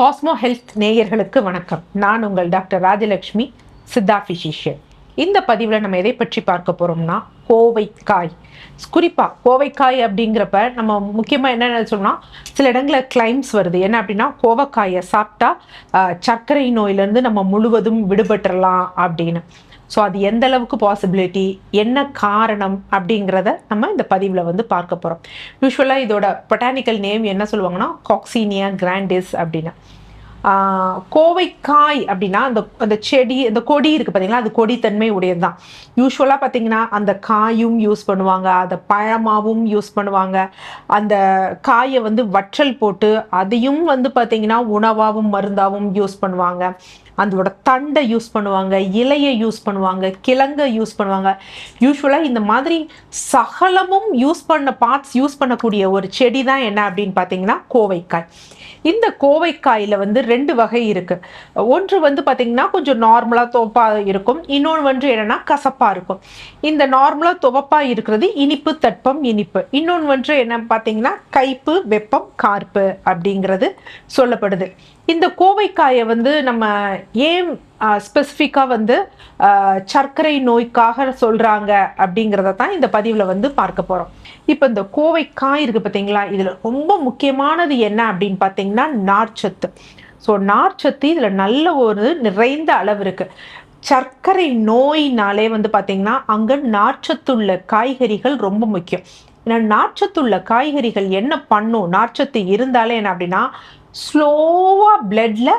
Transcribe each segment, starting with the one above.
Cosmo health நேயர்களுக்கு வணக்கம். நான் உங்கள் டாக்டர் ராஜலக்ஷ்மி சித்தா ஃபிசிஷியன் இந்த பதிவில் நம்ம எதை பற்றி பார்க்க போகிறோம்னா கோவைக்காய். குறிப்பாக கோவைக்காய் அப்படிங்கிறப்ப நம்ம முக்கியமாக என்னென்ன சொன்னால் சில இடங்களில் கிளைம்ஸ் வருது. என்ன அப்படின்னா கோவைக்காயை சாப்பிட்டா சர்க்கரை நோயிலேருந்து நம்ம முழுவதும் விடுபட்டுறலாம் அப்படின்னு. ஸோ அது எந்த அளவுக்கு பாசிபிலிட்டி என்ன காரணம் அப்படிங்கிறத நம்ம இந்த பதிவில் வந்து பார்க்க போகிறோம் யூஸ்வலாக இதோட பொட்டானிக்கல் நேம் என்ன சொல்லுவாங்கன்னா காக்சீனியா கிராண்டிஸ் அப்படின்னு. கோவைக்காய் அப்படின்னா அந்த அந்த செடி அந்த கொடி இருக்குது பார்த்தீங்களா அது கொடித்தன்மை உடையது தான் யூஸ்வலாக பார்த்தீங்கன்னா அந்த காயும் யூஸ் பண்ணுவாங்க அதை பழமாவும் யூஸ் பண்ணுவாங்க. அந்த காயை வந்து வற்றல் போட்டு அதையும் வந்து பார்த்தீங்கன்னா உணவாகவும் மருந்தாகவும் யூஸ் பண்ணுவாங்க. அதோட தண்டை யூஸ் பண்ணுவாங்க இலையை யூஸ் பண்ணுவாங்க கிழங்கை யூஸ் பண்ணுவாங்க. யூஸ்வலாக இந்த மாதிரி சகலமும் யூஸ் பண்ண பார்ட்ஸ் யூஸ் பண்ணக்கூடிய ஒரு செடி தான் என்ன அப்படின்னு பார்த்தீங்கன்னா கோவைக்காய். இந்த கோவைக்காயில் வந்து ரெண்டு வகை இருக்குது ஒன்று வந்து பார்த்திங்கன்னா கொஞ்சம் நார்மலாக துவப்பாக இருக்கும். இன்னொன்று வந்து என்னன்னா கசப்பாக இருக்கும். இந்த நார்மலாக துவப்பாக இருக்கிறது இனிப்பு தட்பம் இனிப்பு. இன்னொன்று வந்து என்ன பார்த்தீங்கன்னா கைப்பு வெப்பம் கார்ப்பு அப்படிங்கிறது சொல்லப்படுது. இந்த கோவைக்காயை வந்து நம்ம ஏன் ஸ்பெசிஃபிக்காக வந்து சர்க்கரை நோய்க்காக சொல்கிறாங்க அப்படிங்கிறத தான் இந்த பதிவில் வந்து பார்க்க போகிறோம் இப்போ இந்த கோவைக்காய் இருக்குது பார்த்தீங்களா இதில் ரொம்ப முக்கியமானது என்ன அப்படின்னு பார்த்தீங்கன்னா நார்ச்சத்து ஸோ நார்ச்சத்து இதில் நல்ல ஒரு நிறைந்த அளவு இருக்குது சர்க்கரை நோயினாலே வந்து பார்த்தீங்கன்னா அங்கே நார்ச்சத்துள்ள காய்கறிகள் ரொம்ப முக்கியம். ஏன்னா நார்ச்சத்துள்ள காய்கறிகள் என்ன பண்ணும்? நார்ச்சத்து இருந்தாலே என்ன அப்படின்னா ஸ்லோவாக பிளட்டில்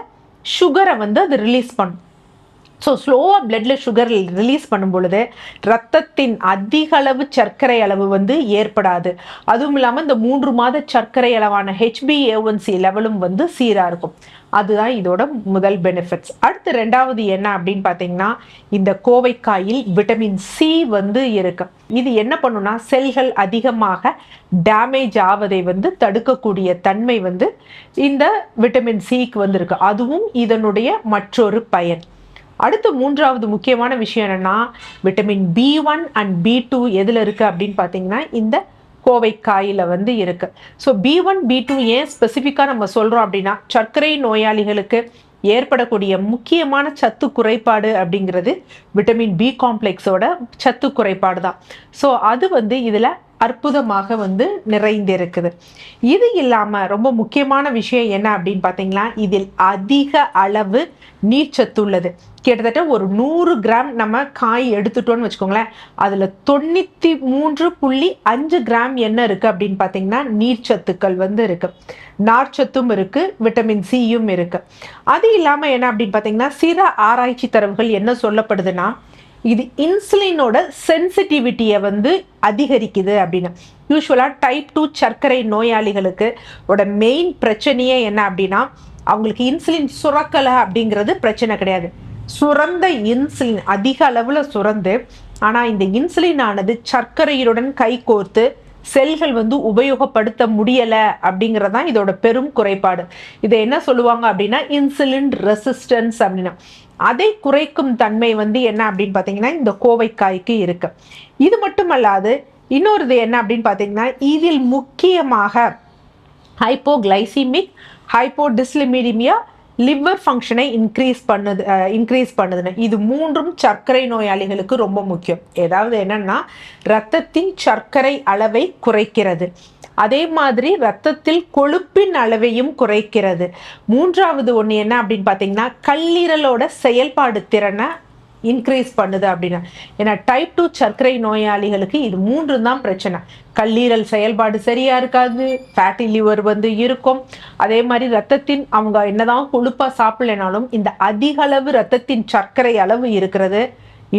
சுகரை வந்து அது ரிலீஸ் பண்ணும். ஸோ ஸ்லோவாக பிளட்டில் சுகர் ரிலீஸ் பண்ணும் பொழுது ரத்தத்தின் அதிக அளவு சர்க்கரை அளவு வந்து ஏற்படாது. அதுவும் இல்லாமல் இந்த மூன்று மாத சர்க்கரை அளவான ஹெச்பிஏஒன்சி லெவலும் வந்து சீராக இருக்கும். அதுதான் இதோட முதல் பெனிஃபிட்ஸ் அடுத்து ரெண்டாவது என்ன அப்படின்னு பார்த்தீங்கன்னா இந்த கோவைக்காயில் விட்டமின் சி வந்து இருக்கு. இது என்ன பண்ணுன்னா செல்கள் அதிகமாக டேமேஜ் ஆவதை வந்து தடுக்கக்கூடிய தன்மை வந்து இந்த விட்டமின் சிக்கு வந்து இருக்கு அதுவும் இதனுடைய மற்றொரு பயன். அடுத்து மூன்றாவது முக்கியமான விஷயம் என்னென்னா vitamin B one and B two எதில் இருக்குது அப்படின்னு பார்த்தீங்கன்னா இந்த கோவைக்காயில் வந்து இருக்குது so B one B two ஏன் ஸ்பெசிஃபிக்காக நம்ம சொல்கிறோம் அப்படின்னா சர்க்கரை நோயாளிகளுக்கு ஏற்படக்கூடிய முக்கியமான சத்து குறைபாடு அப்படிங்கிறது விட்டமின் பி காம்ப்ளெக்ஸோட சத்து குறைபாடு தான் ஸோ அது வந்து இதில் அற்புதமாக வந்து நிறைந்திருக்குது. இது இல்லாமல் ரொம்ப முக்கியமான விஷயம் என்ன அப்படின்னு பார்த்தீங்கன்னா இதில் அதிக அளவு நீர்ச்சத்து உள்ளது. கிட்டத்தட்ட ஒரு நூறு கிராம் நம்ம காய் எடுத்துட்டோம்னு வச்சுக்கோங்களேன். அதில் தொண்ணூற்றி மூன்று புள்ளி அஞ்சு கிராம் என்ன இருக்குது அப்படின்னு பார்த்தீங்கன்னா நீர்ச்சத்துக்கள் வந்து இருக்குது நார்ச்சத்தும் இருக்குது விட்டமின் சியும் இருக்குது அது இல்லாமல் என்ன அப்படின்னு பார்த்தீங்கன்னா சில ஆராய்ச்சி தரவுகள் என்ன சொல்லப்படுதுன்னா இது இன்சுலினோட சென்சிட்டிவிட்டியை வந்து அதிகரிக்குது அப்படின்னு. யூஸ்வலாக டைப் டூ சர்க்கரை நோயாளிகளுக்கு ஓட மெயின் பிரச்சனையே என்ன அப்படின்னா அவங்களுக்கு இன்சுலின் சுரக்கலை அப்படிங்கிறது பிரச்சனை கிடையாது. சுரந்த இன்சுலின் அதிக அளவில் சுரந்து ஆனால் இந்த இன்சுலின் ஆனது சர்க்கரையுடன் கை கோர்த்து செல்கள் வந்து உபயோகப்படுத்த முடியலை அப்படிங்கிறது தான் இதோட பெரும் குறைபாடு. இதை என்ன சொல்லுவாங்க அப்படின்னா இன்சுலின் ரெசிஸ்டன்ஸ் அப்படின்னா. அதை குறைக்கும் தன்மை வந்து என்ன அப்படின்னு பார்த்தீங்கன்னா இந்த கோவைக்காய்க்கு இருக்கு. இது மட்டுமல்லாது இன்னொரு இது என்ன அப்படின்னு பார்த்தீங்கன்னா இதில் முக்கியமாக ஹைப்போகிளைசிமிக் ஹைப்போடிஸ்லிமிடிமியா லிவர் ஃபங்க்ஷனை இன்க்ரீஸ் பண்ணுது இன்க்ரீஸ் பண்ணுதுன்னு. இது மூன்றும் சர்க்கரை நோயாளிகளுக்கு ரொம்ப முக்கியம். ஏதாவது என்னன்னா ரத்தத்தின் சர்க்கரை அளவை குறைக்கிறது. அதே மாதிரி ரத்தத்தில் கொழுப்பின் அளவையும் குறைக்கிறது. மூன்றாவது ஒன்று என்ன அப்படின்னு பார்த்தீங்கன்னா கல்லீரலோட செயல்பாடு திறனை இன்க்ரீஸ் பண்ணுது அப்படின்னா. ஏன்னா டைப் டூ சர்க்கரை நோயாளிகளுக்கு இது மூன்று தான் பிரச்சனை. கல்லீரல் செயல்பாடு சரியா இருக்காது ஃபேட்டி லிவர் வந்து இருக்கும். அதே மாதிரி ரத்தத்தின் அவங்க என்னதான் கொழுப்பா சாப்பிடலைனாலும் இந்த அதிக அளவு ரத்தத்தின் சர்க்கரை அளவு இருக்கிறது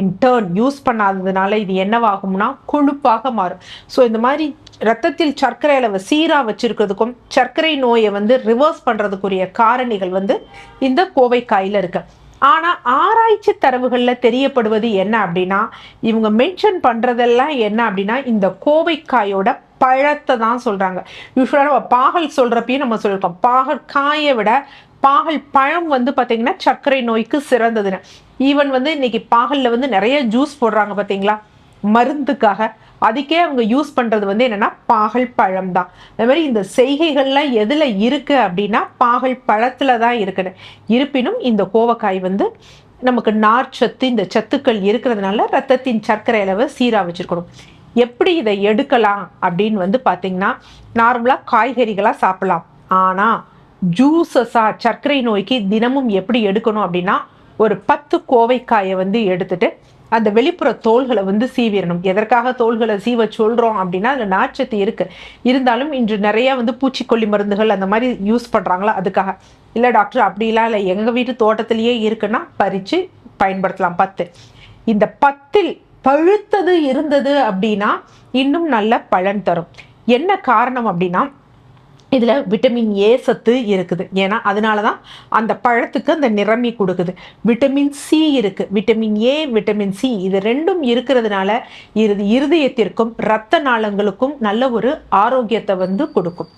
இன்டர்ன் யூஸ் பண்ணாததுனால இது என்னவாகும்னா கொழுப்பாக மாறும். ஸோ இந்த மாதிரி ரத்தத்தில் சர்க்கரை அளவு சீராக வச்சிருக்கிறதுக்கும் சர்க்கரை நோயை வந்து ரிவர்ஸ் பண்ணுறதுக்குரிய காரணிகள் வந்து இந்த கோவைக்காயில் இருக்குது ஆனால் ஆராய்ச்சி தரவுகளில் தெரியப்படுவது என்ன அப்படின்னா இவங்க மென்ஷன் பண்ணுறதெல்லாம் என்ன அப்படின்னா இந்த கோவைக்காயோட பழத்தை தான் சொல்கிறாங்க யூஸ்வலாக நம்ம பாகல் சொல்கிறப்பையும் நம்ம சொல்லியிருக்கோம் பாகல் காயை விட பாகல் பழம் வந்து பார்த்தீங்கன்னா சர்க்கரை நோய்க்கு சிறந்ததுன்னு. ஈவன் வந்து இன்னைக்கு பாகலில் வந்து நிறைய ஜூஸ் போடுறாங்க பார்த்தீங்களா மருந்துக்காக. அதுக்கே அவங்க யூஸ் பண்ணுறது வந்து என்னென்னா பாகல் பழம் தான் அது மாதிரி இந்த செய்கைகள்லாம் எதில் இருக்குது அப்படின்னா பாகல் பழத்தில் தான் இருக்குது. இருப்பினும் இந்த கோவக்காய் வந்து நமக்கு நார் சத்து இந்த சத்துக்கள் இருக்கிறதுனால ரத்தத்தின் சர்க்கரை அளவை சீராக வச்சுருக்கணும். எப்படி இதை எடுக்கலாம் அப்படின்னு வந்து பார்த்தீங்கன்னா நார்மலாக காய்கறிகளாக சாப்பிடலாம். ஆனால் ஜூஸஸாக சர்க்கரை நோய்க்கு தினமும் எப்படி எடுக்கணும் அப்படின்னா ஒரு பத்து கோவைக்காயை வந்து எடுத்துட்டு அந்த வெளிப்புற தோள்களை வந்து சீவிடணும். எதற்காக தோள்களை சீவ சொல்கிறோம் அப்படின்னா அதில் நாச்சத்து இருக்குது இருந்தாலும் இன்று நிறையா வந்து பூச்சிக்கொல்லி மருந்துகள் அந்த மாதிரி யூஸ் பண்ணுறாங்களா அதுக்காக. இல்லை டாக்டர் அப்படிலாம் இல்லை. எங்கள் வீட்டு தோட்டத்திலேயே இருக்குன்னா பறித்து பயன்படுத்தலாம். பத்து. இந்த பத்தில் பழுத்தது இருந்தது அப்படின்னா இன்னும் நல்ல பலன் தரும். என்ன காரணம் அப்படின்னா இதில் விட்டமின் ஏ சத்து இருக்குது. ஏன்னா அதனால தான் அந்த பழத்துக்கு அந்த நிறமி கொடுக்குது. விட்டமின் சி இருக்குது விட்டமின் ஏ விட்டமின் சி இது ரெண்டும் இருக்கிறதுனால இது இருதயத்திற்கும் இரத்த நாளங்களுக்கும் நல்ல ஒரு ஆரோக்கியத்தை வந்து கொடுக்கும்.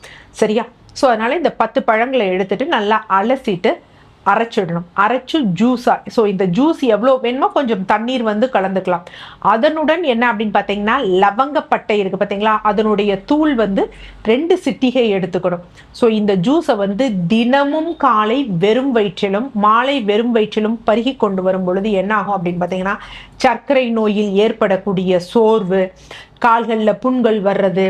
சரியா? ஸோ அதனால் இந்த பத்து பழங்களை எடுத்துகிட்டு நல்லா அலசிட்டு அரைச்சிடணும். அரைச்சு ஜூஸாக ஸோ இந்த ஜூஸ் எவ்வளோ வேணுமோ கொஞ்சம் தண்ணீர் வந்து கலந்துக்கலாம். அதனுடன் என்ன அப்படின்னு பார்த்தீங்கன்னா லவங்கப்பட்டை இருக்குது பார்த்தீங்களா? அதனுடைய தூள் வந்து ரெண்டு சிட்டிகை எடுத்துக்கணும். ஸோ இந்த ஜூஸை வந்து தினமும் காலை வெறும் வயிற்றிலும் மாலை வெறும் வயிற்றிலும் பருகி கொண்டு வரும் பொழுது என்ன ஆகும் அப்படின்னு பார்த்தீங்கன்னா சர்க்கரை நோயில் ஏற்படக்கூடிய சோர்வு கால்களில் புண்கள் வர்றது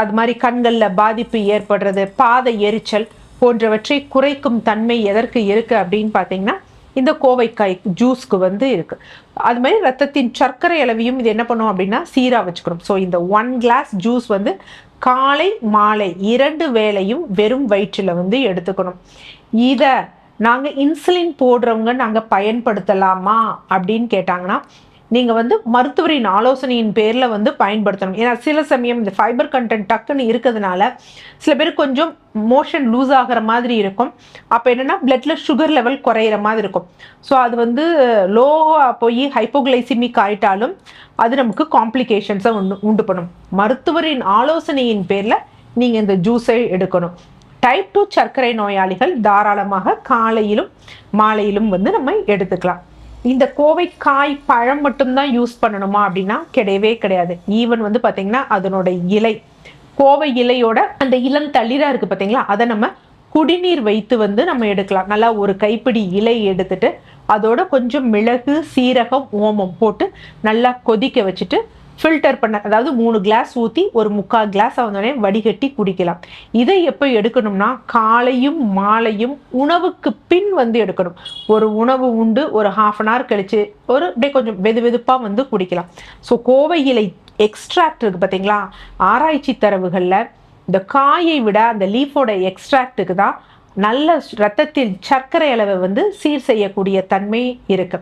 அது மாதிரி கண்களில் பாதிப்பு ஏற்படுறது பாத எரிச்சல் போன்றவற்றை குறைக்கும் தன்மை எதற்கு இருக்குது அப்படின்னு பார்த்தீங்கன்னா இந்த கோவைக்காய் ஜூஸ்க்கு வந்து இருக்குது அது மாதிரி ரத்தத்தின் சர்க்கரை அளவையும் இது என்ன பண்ணும் அப்படின்னா சீராக வச்சுக்கணும். ஸோ இந்த ஒன் கிளாஸ் ஜூஸ் வந்து காலை மாலை இரண்டு வேளையும் வெறும் வயிற்றில் வந்து எடுத்துக்கணும். இதை நாங்கள் இன்சுலின் போடுறவங்க நாங்கள் பயன்படுத்தலாமா அப்படின்னு கேட்டாங்கன்னா நீங்கள் வந்து மருத்துவரின் ஆலோசனையின் பேரில் வந்து பயன்படுத்தணும். ஏன்னா சில சமயம் இந்த ஃபைபர் கண்டென்ட் டக்குன்னு இருக்கிறதுனால சில பேர் கொஞ்சம் மோஷன் லூஸ் ஆகிற மாதிரி இருக்கும். அப்போ என்னென்னா பிளட்டில் சுகர் லெவல் குறையிற மாதிரி இருக்கும். ஸோ அது வந்து லோவாக போய் ஹைப்போகிளைசிமிக் ஆயிட்டாலும் அது நமக்கு காம்ப்ளிகேஷன்ஸை உண்டு உண்டு பண்ணும். மருத்துவரின் ஆலோசனையின் பேரில் நீங்கள் இந்த ஜூஸை எடுக்கணும். டைப் டூ சர்க்கரை நோயாளிகள் தாராளமாக காலையிலும் மாலையிலும் வந்து நம்ம எடுத்துக்கலாம். இந்த கோவைக்காய் பழம் மட்டும்தான் யூஸ் பண்ணணுமா அப்படின்னா கிடையவே கிடையாது. ஈவன் வந்து பார்த்தீங்கன்னா அதனோட இலை கோவை இலையோட அந்த இளம் தளிராக இருக்குது பார்த்தீங்களா அதை நம்ம குடிநீர் வைத்து வந்து நம்ம எடுக்கலாம். நல்லா ஒரு கைப்பிடி இலை எடுத்துட்டு அதோட கொஞ்சம் மிளகு சீரகம் ஓமம் போட்டு நல்லா கொதிக்க வச்சுட்டு ஃபில்டர் பண்ண அதாவது மூணு கிளாஸ் ஊற்றி ஒரு முக்கால் கிளாஸ் வந்தோடனே வடிகட்டி குடிக்கலாம். இதை எப்போ எடுக்கணும்னா காலையும் மாலையும் உணவுக்கு பின் வந்து எடுக்கணும். ஒரு உணவு உண்டு ஒரு ஹாஃப் அன் ஹவர் கழித்து ஒரு அப்படியே கொஞ்சம் வெது வெதுப்பாக வந்து குடிக்கலாம். ஸோ கோவை இலை எக்ஸ்ட்ராக்ட் இருக்குது பார்த்தீங்களா ஆராய்ச்சி தரவுகளில் இந்த காயை விட அந்த லீஃபோட எக்ஸ்ட்ராக்டுக்கு தான் நல்ல ரத்தத்தில் சர்க்கரை அளவை வந்து சீர் செய்யக்கூடிய தன்மை இருக்கு.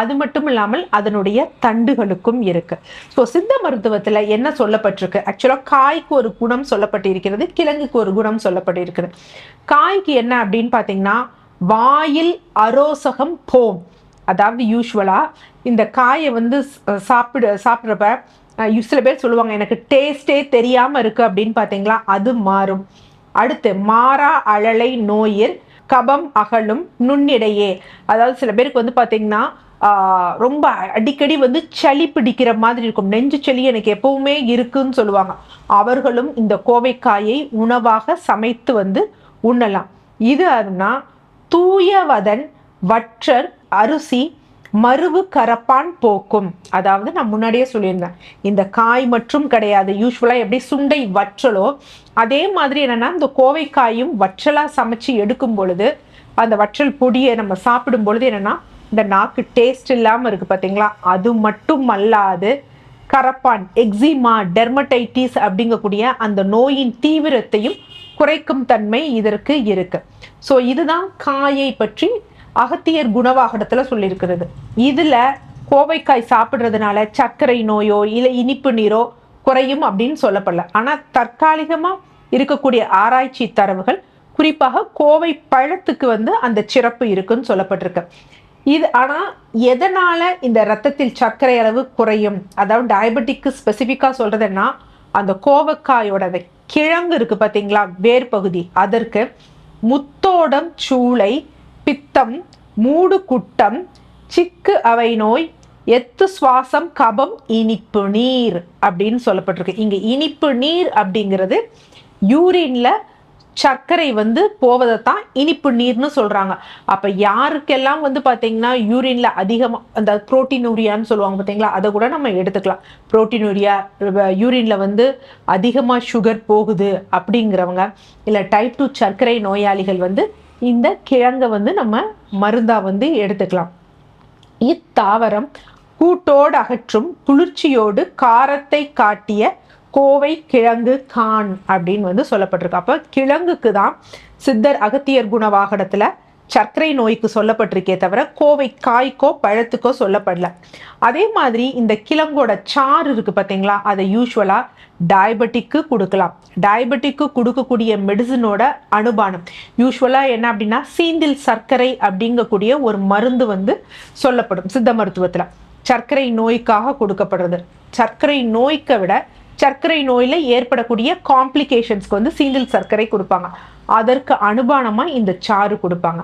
அது மட்டும் இல்லாமல் அதனுடைய தண்டுகளுக்கும் இருக்கு. ஸோ சித்த மருத்துவத்தில் என்ன சொல்லப்பட்டிருக்கு? ஆக்சுவலாக காய்க்கு ஒரு குணம் சொல்லப்பட்டிருக்கிறது கிழங்குக்கு ஒரு குணம் சொல்லப்பட்டிருக்கிறது. காய்க்கு என்ன அப்படின்னு பார்த்தீங்கன்னா வாயில் அரோசகம் போம். அதாவது யூஸ்வலாக இந்த காயை வந்து சாப்பிட சாப்பிட்றப்ப சில பேர் சொல்லுவாங்க எனக்கு டேஸ்டே தெரியாமல் இருக்குது அப்படின்னு பார்த்தீங்களா? அது மாறும். அடுத்து மாறா அழலை நோயில் கபம் அகலும் நுண்ணிடையே. அதாவது சில பேருக்கு வந்து பார்த்தீங்கன்னா ரொம்ப அடிக்கடி வந்து சளி பிடிக்கிற மாதிரி இருக்கும். நெஞ்சு சளி எனக்கு எப்பவுமே இருக்குன்னு சொல்லுவாங்க. அவர்களும் இந்த கோவைக்காயை உணவாக சமைத்து வந்து உண்ணலாம். இது அதுனா தூயவதன் வற்றர் அரிசி மருவு கரப்பான் போக்கும். அதாவது நான் முன்னாடியே சொல்லியிருந்தேன். இந்த காய் மற்றும் கிடையாது. யூஸ்வலாக எப்படி சுண்டை வற்றலோ அதே மாதிரி என்னென்னா இந்த கோவைக்காயும் வற்றலாக சமைச்சு எடுக்கும் பொழுது அந்த வற்றல் பொடியை நம்ம சாப்பிடும் பொழுது என்னென்னா இந்த நாக்கு டேஸ்ட் இல்லாமல் இருக்குது பார்த்தீங்களா அது மட்டும் அல்லாது கரப்பான் எக்ஸிமா டெர்மடைட்டிஸ் அப்படிங்கக்கூடிய அந்த நோயின் தீவிரத்தையும் குறைக்கும் தன்மை இதற்கு இருக்குது ஸோ இதுதான் காயை பற்றி அகத்தியர் குணவாகனத்தில் சொல்லியிருக்கிறது. இதில் கோவைக்காய் சாப்பிட்றதுனால சர்க்கரை நோயோ இல்லை இனிப்பு நீரோ குறையும் அப்படின்னு சொல்லப்படல. ஆனால் தற்காலிகமாக இருக்கக்கூடிய ஆராய்ச்சி தரவுகள் குறிப்பாக கோவை பழத்துக்கு வந்து அந்த சிறப்பு இருக்குன்னு சொல்லப்பட்டிருக்கு. இது ஆனால் எதனால் இந்த ரத்தத்தில் சர்க்கரை அளவு குறையும்? அதாவது டயபெட்டிக்கு ஸ்பெசிஃபிக்காக சொல்கிறதுன்னா அந்த கோவக்காயோட கிழங்கு இருக்குது பார்த்தீங்களா வேர் பகுதி அதற்கு முத்தோடம் சூளை பித்தம் மூடு குட்டம் சிக்கு அவை நோய் எத்து சுவாசம் கபம் இனிப்பு நீர் அப்படின்னு சொல்லப்பட்டிருக்கு. இங்கே இனிப்பு நீர் அப்படிங்கிறது யூரின்ல சர்க்கரை வந்து போவதை தான் இனிப்பு நீர்னு சொல்கிறாங்க அப்போ யாருக்கெல்லாம் வந்து பார்த்தீங்கன்னா யூரின்ல அதிகமாக அந்த புரோட்டீனூரியான்னு சொல்லுவாங்க பார்த்தீங்களா அதை கூட நம்ம எடுத்துக்கலாம். புரோட்டீனூரியா யூரின்ல வந்து அதிகமாக சுகர் போகுது அப்படிங்கிறவங்க இல்லை டைப் டூ சர்க்கரை நோயாளிகள் வந்து இந்த கிழங்கை வந்து நம்ம மருந்தாக வந்து எடுத்துக்கலாம். இத்தாவரம் கூட்டோடு அகற்றும் குளிர்ச்சியோடு காரத்தை காட்டிய கோவை கிழங்கு கான் அப்படின்னு வந்து சொல்லப்பட்டிருக்கு. அப்போ கிழங்குக்கு தான் சித்தர் அகத்தியர் குண வாகனத்தில் சர்க்கரை நோய்க்கு சொல்லப்பட்டிருக்கே தவிர கோவை காய்க்கோ பழத்துக்கோ சொல்லப்படல. அதே மாதிரி இந்த கிழங்கோட சாறு இருக்கு பார்த்தீங்களா அதை யூஸ்வலாக டயபெட்டிக்கு கொடுக்கலாம். டயபெட்டிக்கு கொடுக்கக்கூடிய மெடிசனோட அனுபானம். யூஸ்வலாக என்ன அப்படின்னா சீந்தில் சர்க்கரை அப்படிங்கக்கூடிய ஒரு மருந்து வந்து சொல்லப்படும் சித்த மருத்துவத்தில். சர்க்கரை நோய்க்காக கொடுக்கப்படுறது. சர்க்கரை நோய்க்கை விட சர்க்கரை நோயில் ஏற்படக்கூடிய காம்ப்ளிகேஷன்ஸ்க்கு வந்து சீந்தில் சர்க்கரை கொடுப்பாங்க. அதற்கு அனுபானமாக இந்த சாறு கொடுப்பாங்க.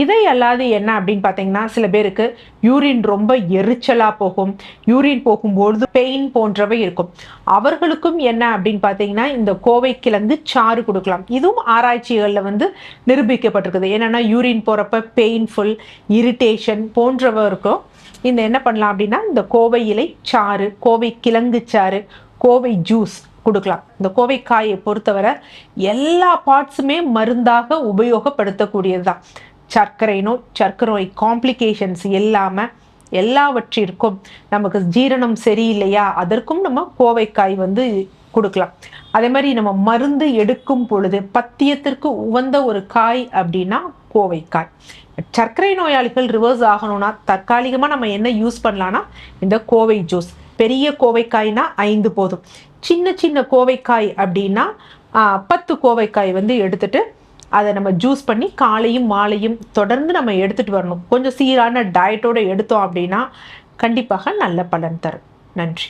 இதை அல்லாது என்ன அப்படின்னு பார்த்தீங்கன்னா சில பேருக்கு யூரின் ரொம்ப எரிச்சலாக போகும். யூரின் போகும்பொழுது பெயின் போன்றவை இருக்கும். அவர்களுக்கும் என்ன அப்படின்னு பார்த்தீங்கன்னா இந்த கோவை கிழங்கு சாறு கொடுக்கலாம். இதுவும் ஆராய்ச்சிகளில் வந்து நிரூபிக்கப்பட்டிருக்குது. என்னென்னா யூரின் போகிறப்ப பெயின்ஃபுல் இரிட்டேஷன் போன்றவை இருக்கும். இந்த என்ன பண்ணலாம் அப்படின்னா இந்த கோவை இலை சாறு கோவை கிழங்கு சாறு கோவை ஜூஸ் கொடுக்கலாம். இந்த கோவைக்காயை பொறுத்தவரை எல்லா பார்ட்ஸுமே மருந்தாக உபயோகப்படுத்தக்கூடியது தான் சர்க்கரை நோய் சர்க்கரை நோய் காம்ப்ளிகேஷன்ஸ் இல்லாமல் எல்லாவற்றிற்கும் நமக்கு ஜீரணம் சரியில்லையா? அதற்கும் நம்ம கோவைக்காய் வந்து கொடுக்கலாம். அதே மாதிரி நம்ம மருந்து எடுக்கும் பொழுது பத்தியத்திற்கு உகந்த ஒரு காய் அப்படின்னா கோவைக்காய். சர்க்கரை நோயாளிகள் ரிவர்ஸ் ஆகணும்னா தற்காலிகமாக நம்ம என்ன யூஸ் பண்ணலான்னா இந்த கோவை ஜூஸ் பெரிய கோவைக்காய்னா ஐந்து போதும். சின்ன சின்ன கோவைக்காய் அப்படின்னா பத்து கோவைக்காய் வந்து எடுத்துட்டு அதை நம்ம ஜூஸ் பண்ணி காலையும் மாலையும் தொடர்ந்து நம்ம எடுத்துகிட்டு வரணும். கொஞ்சம் சீரான டயட்டோடு எடுத்தோம் அப்படின்னா கண்டிப்பாக நல்ல பலன் தரும். நன்றி.